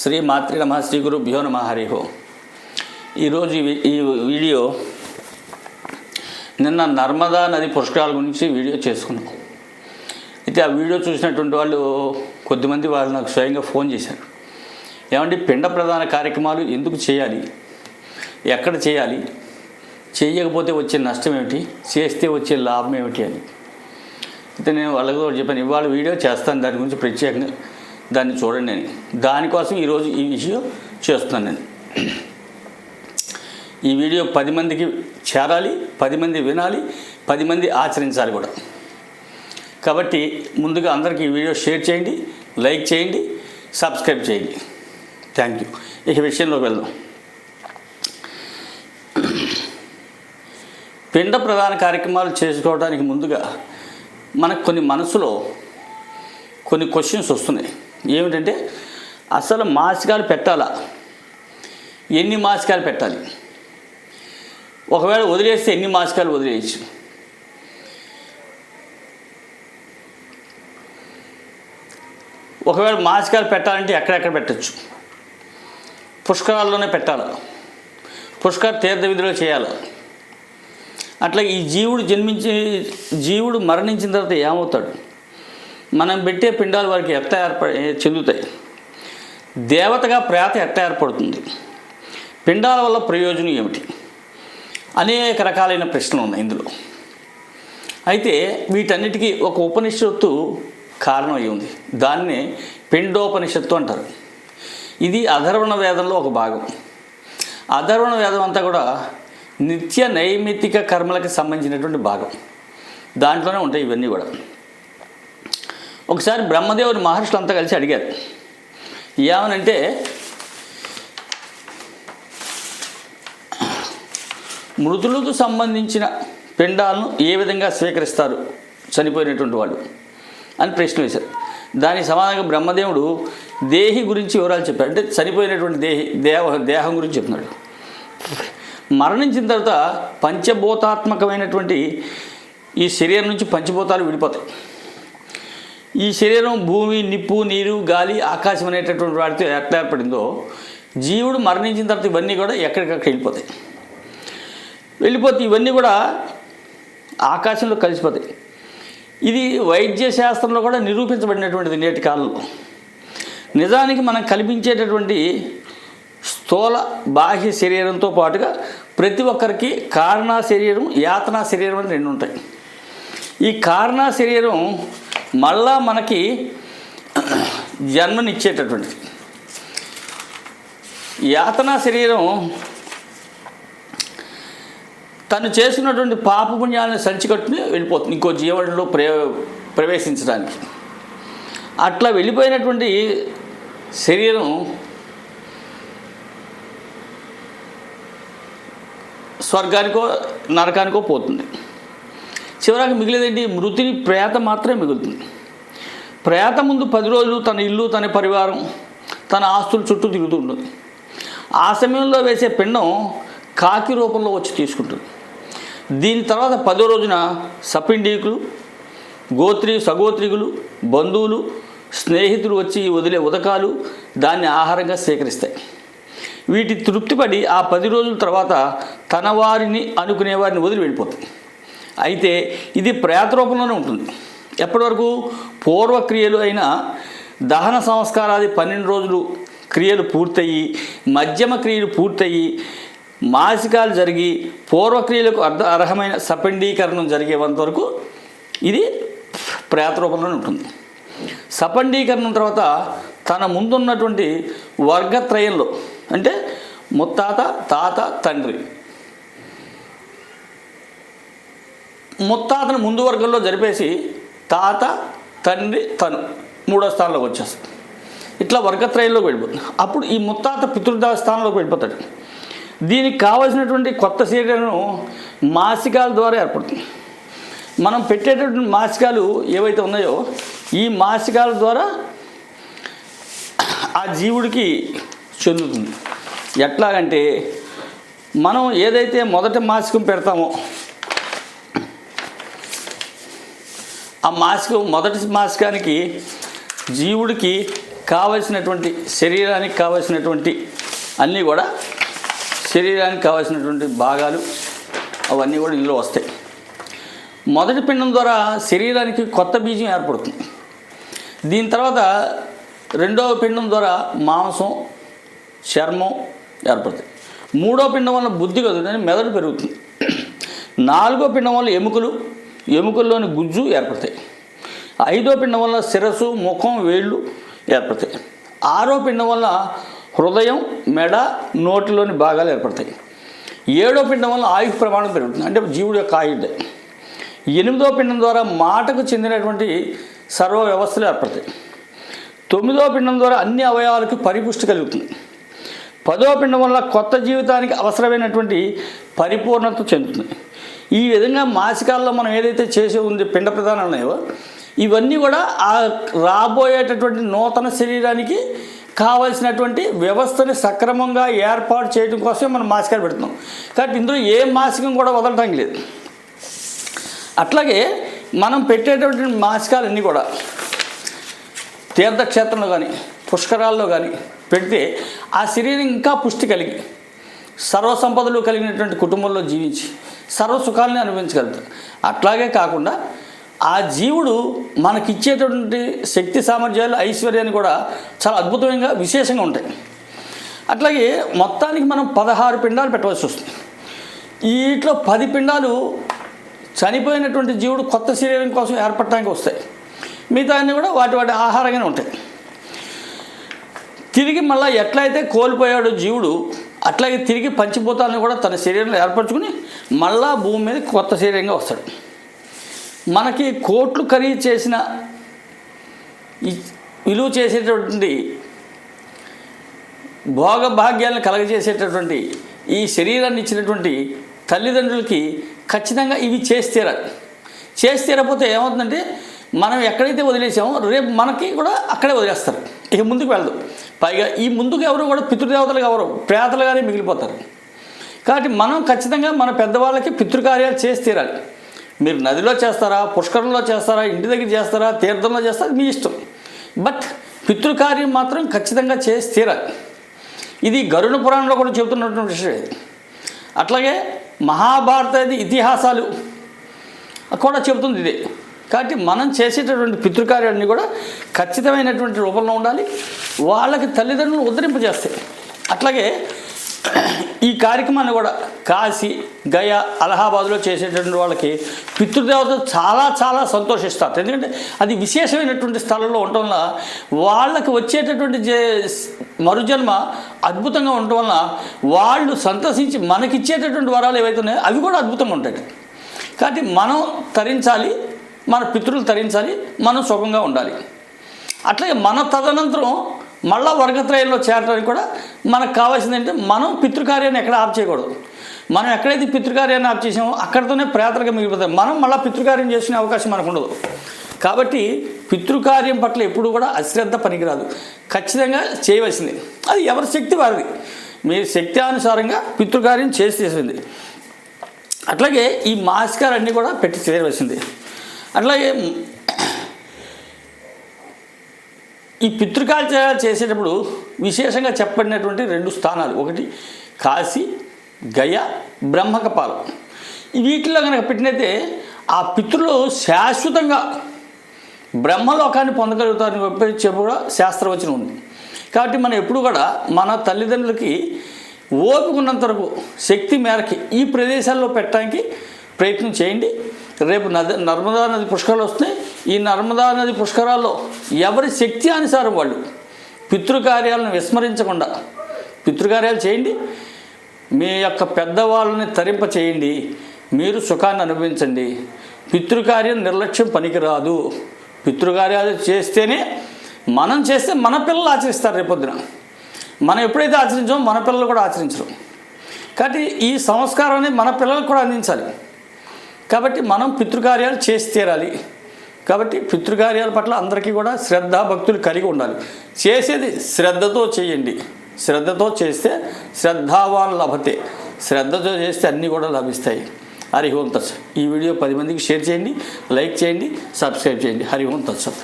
శ్రీ మాతృ నమ శ్రీ గురుభ్యో నమ హరి ఈరోజు ఈ వీడియో నిన్న నర్మదా నది పుష్కరాల గురించి వీడియో చేసుకున్నాం. అయితే ఆ వీడియో చూసినటువంటి వాళ్ళు కొద్దిమంది వాళ్ళు నాకు స్వయంగా ఫోన్ చేశారు. ఏమంటే పిండ ప్రధాన కార్యక్రమాలు ఎందుకు చేయాలి? ఎక్కడ చేయాలి? చేయకపోతే వచ్చే నష్టం ఏమిటి? చేస్తే వచ్చే లాభం ఏమిటి అని. అయితే నేను వాళ్ళకి చెప్పాను ఇవాళ వీడియో చేస్తాను దాని గురించి ప్రత్యేకంగా దాన్ని చూడండి అని దానికోసం ఈరోజు ఈ విషయం చేస్తున్నాను నేను. ఈ వీడియో పది మందికి చేరాలి పది మంది వినాలి పది మంది ఆచరించాలి కూడా. కాబట్టి ముందుగా అందరికీ ఈ వీడియో షేర్ చేయండి లైక్ చేయండి సబ్స్క్రైబ్ చేయండి. Thank you. ఇక విషయంలోకి వెళ్దాం. పిండ ప్రధాన కార్యక్రమాలు చేసుకోవడానికి ముందుగా మనకు కొన్ని మనసులో కొన్ని క్వశ్చన్స్ వస్తున్నాయి. ఏమిటంటే అసలు మాసికాలు పెట్టాలా? ఎన్ని మాసికాలు పెట్టాలి? ఒకవేళ వదిలేస్తే ఎన్ని మాసికాలు వదిలేయచ్చు? ఒకవేళ మాసికాలు పెట్టాలంటే ఎక్కడెక్కడ పెట్టచ్చు? పుష్కరాల్లోనే పెట్టాలి? పుష్కర తీర్థ విధిలో చేయాలి? అట్లా ఈ జీవుడు జన్మించి జీవుడు మరణించిన తర్వాత ఏమవుతాడు? మనం పెట్టే పిండాలు వారికి ఎట్ట ఏర్ప చెందుతాయి? దేవతగా ప్రేత ఎట్ట ఏర్పడుతుంది? పిండాల వల్ల ప్రయోజనం ఏమిటి? అనేక రకాలైన ప్రశ్నలు ఉన్నాయి ఇందులో. అయితే వీటన్నిటికీ ఒక ఉపనిషత్తు కారణం అయి ఉంది. దాన్నే పిండోపనిషత్తు అంటారు. ఇది అధర్వణ వేదంలో ఒక భాగం. అధర్వణ వేదం అంతా కూడా నిత్య నైమిత్తిక కర్మలకు సంబంధించినటువంటి భాగం. దాంట్లోనే ఉంటాయి ఇవన్నీ కూడా. ఒకసారి బ్రహ్మదేవుడు మహర్షులు అంతా కలిసి అడిగారు. ఏమనంటే మృతులకు సంబంధించిన పిండాలను ఏ విధంగా స్వీకరిస్తారు? చనిపోయినటువంటి వాళ్ళు అని ప్రశ్న వేశారు. దానికి సమానంగా బ్రహ్మదేవుడు దేహి గురించి వివరాలు చెప్పాడు. అంటే చనిపోయినటువంటి దేహి దేవ దేహం గురించి చెప్తున్నాడు. మరణించిన తర్వాత పంచభూతాత్మకమైనటువంటి ఈ శరీరం నుంచి పంచభూతాలు విడిపోతాయి. ఈ శరీరం భూమి నిప్పు నీరు గాలి ఆకాశం అనేటటువంటి వాటితో ఎట్లా ఏర్పడిందో జీవుడు మరణించిన తర్వాత ఇవన్నీ కూడా ఎక్కడికక్కడ వెళ్ళిపోతాయి. వెళ్ళిపోతే ఇవన్నీ కూడా ఆకాశంలో కలిసిపోతాయి. ఇది వైద్య శాస్త్రంలో కూడా నిరూపించబడినటువంటిది నేటి కాలంలో. నిజానికి మనం కల్పించేటటువంటి స్థూల బాహ్య శరీరంతో పాటుగా ప్రతి ఒక్కరికి కారణ శరీరం యాతనా శరీరం అని రెండు ఉంటాయి. ఈ కారణ శరీరం మళ్ళా మనకి జన్మనిచ్చేటటువంటిది. యాతనా శరీరం తను చేసినటువంటి పాపపుణ్యాలను సంచికట్టుని వెళ్ళిపోతుంది. ఇంకో జీవనంలో ప్రే ప్రవేశించడానికి. అట్లా వెళ్ళిపోయినటువంటి శరీరం స్వర్గానికో నరకానికో పోతుంది. చివరికి మిగిలేదేంటి? మృతిని ప్రేత మాత్రమే మిగులుతుంది. ప్రేత ముందు పది రోజులు తన ఇల్లు తన పరివారం తన ఆస్తుల చుట్టూ తిరుగుతూ ఉంటుంది. ఆ సమయంలో వేసే పిండం కాకి రూపంలో వచ్చి తీసుకుంటుంది. దీని తర్వాత పదో రోజున సపిండీకులు గోత్రి సగోత్రికులు బంధువులు స్నేహితులు వచ్చి వదిలే ఉదకాలు దాన్ని ఆహారంగా స్వీకరిస్తాయి వీటి తృప్తిపడి ఆ పది రోజుల తర్వాత తన వారిని అనుకునే వారిని వదిలి వెళ్ళిపోతాయి. అయితే ఇది ప్రేత రూపంలోనే ఉంటుంది. ఎప్పటివరకు? పూర్వక్రియలు అయిన దహన సంస్కారాది పన్నెండు రోజులు క్రియలు పూర్తయి మధ్యమ క్రియలు పూర్తయి మాసికాలు జరిగి పూర్వక్రియలకు అర్ధ అర్హమైన సపండీకరణం జరిగేంత వరకు ఇది ప్రేత రూపంలోనే ఉంటుంది. సపండీకరణం తర్వాత తన ముందున్నటువంటి వర్గత్రయంలో అంటే ముత్తాత తాత తండ్రి ముత్తాతను ముందు వర్గంలో జరిపేసి తాత తండ్రి తను మూడో స్థానంలోకి వచ్చేస్తాడు ఇట్లా వర్గత్రయంలోకి వెళ్ళిపోతుంది. అప్పుడు ఈ ముత్తాత పితృదా స్థానంలోకి వెళ్ళిపోతాడు. దీనికి కావలసినటువంటి కొత్త శరీరం మాసికాల ద్వారా ఏర్పడుతుంది. మనం పెట్టేటటువంటి మాసికాలు ఏవైతే ఉన్నాయో ఈ మాసికాల ద్వారా ఆ జీవుడికి చెందుతుంది. ఎట్లాగంటే మనం ఏదైతే మొదటి మాసికం పెడతామో ఆ మాసికం మొదటి మాసికానికి జీవుడికి కావలసినటువంటి శరీరానికి కావలసినటువంటి అన్నీ కూడా శరీరానికి కావలసినటువంటి భాగాలు అవన్నీ కూడా ఇందులో వస్తాయి. మొదటి పిండం ద్వారా శరీరానికి కొత్త బీజం ఏర్పడుతుంది. దీని తర్వాత రెండవ పిండం ద్వారా మాంసం చర్మం ఏర్పడుతుంది. మూడో పిండం వల్ల బుద్ధి కదుగుతుంది మెదడు పెరుగుతుంది. నాలుగో పిండం వల్ల ఎముకలు ఎముకల్లోని గుజ్జు ఏర్పడతాయి. ఐదో పిండం వల్ల శిరస్సు ముఖం వేళ్ళు ఏర్పడతాయి. ఆరో పిండం వల్ల హృదయం మెడ నోటిలోని భాగాలు ఏర్పడతాయి. ఏడో పిండం వల్ల ఆయు ప్రమాణం పెరుగుతుంది. అంటే జీవుడు యొక్క ఆయుధ ఎనిమిదో పిండం ద్వారా మాటకు చెందినటువంటి సర్వ వ్యవస్థలు ఏర్పడతాయి. తొమ్మిదో పిండం ద్వారా అన్ని అవయవాలకు పరిపుష్టి కలుగుతుంది. పదో పిండం వల్ల కొత్త జీవితానికి అవసరమైనటువంటి పరిపూర్ణత చెందుతుంది. ఈ విధంగా మాసికాల్లో మనం ఏదైతే చేసే ఉంది పిండ ప్రధానాలు ఉన్నాయో ఇవన్నీ కూడా ఆ రాబోయేటటువంటి నూతన శరీరానికి కావలసినటువంటి వ్యవస్థని సక్రమంగా ఏర్పాటు చేయడం కోసమే మనం మాసికాలు పెడుతున్నాం. కాబట్టి ఇందులో ఏ మాసికం కూడా వదలటం లేదు. అట్లాగే మనం పెట్టేటటువంటి మాసికాలన్నీ కూడా తీర్థక్షేత్రంలో కానీ పుష్కరాల్లో కానీ పెడితే ఆ శరీరం ఇంకా పుష్టి కలిగి సర్వసంపదలు కలిగినటువంటి కుటుంబంలో జీవించి సర్వ సుఖాలని అనుభవించగలుగుతారు అట్లాగే కాకుండా ఆ జీవుడు మనకిచ్చేటటువంటి శక్తి సామర్థ్యాలు ఐశ్వర్యాన్ని కూడా చాలా అద్భుతంగా విశేషంగా ఉంటాయి. అట్లాగే మొత్తానికి మనం పదహారు పిండాలు పెట్టవలసి వస్తుంది. వీటిలో పది పిండాలు చనిపోయినటువంటి జీవుడు కొత్త శరీరం కోసం ఏర్పడటానికి వస్తాయి. మిగతా అన్నీ కూడా వాటి వాటి ఆహారంగానే ఉంటాయి. తిరిగి మళ్ళీ ఎట్లయితే కోల్పోయాడు జీవుడు అట్లాగే తిరిగి పంచిభూతాలను కూడా తన శరీరంలో ఏర్పరచుకుని మళ్ళా భూమి మీద కొత్త శరీరంగా వస్తాడు. మనకి కోట్లు ఖరీదు చేసిన విలువ చేసేటటువంటి భోగభాగ్యాలను కలగజేసేటటువంటి ఈ శరీరాన్ని ఇచ్చినటువంటి తల్లిదండ్రులకి ఖచ్చితంగా ఇవి చేసి తీరాలి. ఏమవుతుందంటే మనం ఎక్కడైతే వదిలేసామో రేపు మనకి కూడా అక్కడే వదిలేస్తారు. ఇక ముందుకు వెళ్ళదు. పైగా ఈ ముందుకు ఎవరు కూడా పితృదేవతలు ఎవరు ప్రేతలుగానే మిగిలిపోతారు. కాబట్టి మనం ఖచ్చితంగా మన పెద్దవాళ్ళకి పితృకార్యాలు చేసి తీరాలి. మీరు నదిలో చేస్తారా పుష్కరంలో చేస్తారా ఇంటి దగ్గర చేస్తారా తీర్థంలో చేస్తారా మీ ఇష్టం. బట్ పితృకార్యం మాత్రం ఖచ్చితంగా చేసి తీరాలి. ఇది గరుణ పురాణంలో కూడా చెబుతున్నటువంటి విషయం ఇది. అట్లాగే మహాభారత ఇతిహాసాలు కూడా చెబుతుంది ఇదే. కాబట్టి మనం చేసేటటువంటి పితృకార్యాన్ని కూడా ఖచ్చితమైనటువంటి రూపంలో ఉండాలి. వాళ్ళకి తల్లిదండ్రులు ఉద్ధరింపజేస్తాయి అట్లాగే ఈ కార్యక్రమాన్ని కూడా కాశీ గయా అలహాబాద్లో చేసేటటువంటి వాళ్ళకి పితృదేవతలు చాలా చాలా సంతోషిస్తారు. ఎందుకంటే అది విశేషమైనటువంటి స్థలంలో ఉండటం వల్ల వాళ్ళకి వచ్చేటటువంటి మరుజన్మ అద్భుతంగా ఉండటం వల్ల వాళ్ళు సంతోషించి మనకిచ్చేటటువంటి వరాలు ఏవైతే ఉన్నాయో అవి కూడా అద్భుతంగా ఉంటాయి. కాబట్టి మనం తరించాలి మన పితృలు తరించాలి మనం సుఖంగా ఉండాలి. అట్లాగే మన తదనంతరం మళ్ళా వర్గత్రయంలో చేరడానికి కూడా మనకు కావాల్సింది ఏంటంటే మనం పితృకార్యాన్ని ఎక్కడ ఆప్ చేయకూడదు. మనం ఎక్కడైతే పితృకార్యాన్ని ఆప్ చేసామో అక్కడితోనే ప్రేతలుగా మిగిలిపోతాం. మనం మళ్ళీ పితృకార్యం చేసుకునే అవకాశం మనకు ఉండదు. కాబట్టి పితృకార్యం పట్ల ఎప్పుడు కూడా అశ్రద్ధ పనికిరాదు. ఖచ్చితంగా చేయవలసింది. అది ఎవరి శక్తి వారిది? మీ శక్తి అనుసారంగా పితృకార్యం చేసి చేసింది. అట్లాగే ఈ మాస్కాలన్నీ కూడా పెట్టి చేయవలసింది. అట్లాగే ఈ పితృకాల్చర్ చేసేటప్పుడు విశేషంగా చెప్పబడినటువంటి రెండు స్థానాలు. ఒకటి కాశీ గయ బ్రహ్మకపాలం. వీటిలో కనుక పెట్టినైతే ఆ పితృలు శాశ్వతంగా బ్రహ్మలోకాన్ని పొందగలుగుతారని చెప్పి కూడా శాస్త్రవచనం ఉంది. కాబట్టి మనం ఎప్పుడు కూడా మన తల్లిదండ్రులకి ఓపిక ఉన్నంత వరకు శక్తి మేరకి ఈ ప్రదేశాల్లో పెట్టడానికి ప్రయత్నం చేయండి. రేపు నది నర్మదా నది పుష్కరాలు వస్తున్నాయి. ఈ నర్మదా నది పుష్కరాల్లో ఎవరి శక్తి అనుసారం వాళ్ళు పితృకార్యాలను విస్మరించకుండా. పితృకార్యాలు చేయండి. మీ యొక్క పెద్దవాళ్ళని తరింప చేయండి. మీరు సుఖాన్ని అనుభవించండి. పితృకార్యం నిర్లక్ష్యం పనికిరాదు. పితృకార్యాలు చేస్తేనే మనం చేస్తే మన పిల్లలు ఆచరిస్తారు రేపొద్దున. మనం ఎప్పుడైతే ఆచరించామో మన పిల్లలు కూడా ఆచరించరు. కాబట్టి ఈ సంస్కారాన్ని మన పిల్లలకు కూడా అందించాలి. కాబట్టి మనం పితృకార్యాలు చేసి తీరాలి. కాబట్టి పితృకార్యాల పట్ల అందరికీ కూడా శ్రద్ధ భక్తులు కలిగి ఉండాలి. చేసేది శ్రద్ధతో చేయండి. శ్రద్ధతో చేస్తే శ్రద్ధావాన్ లభతే. శ్రద్ధతో చేస్తే అన్నీ కూడా లభిస్తాయి. హరి ఓం తత్సత్. ఈ వీడియో పది మందికి షేర్ చేయండి లైక్ చేయండి సబ్స్క్రైబ్ చేయండి. హరి ఓం తత్సత్.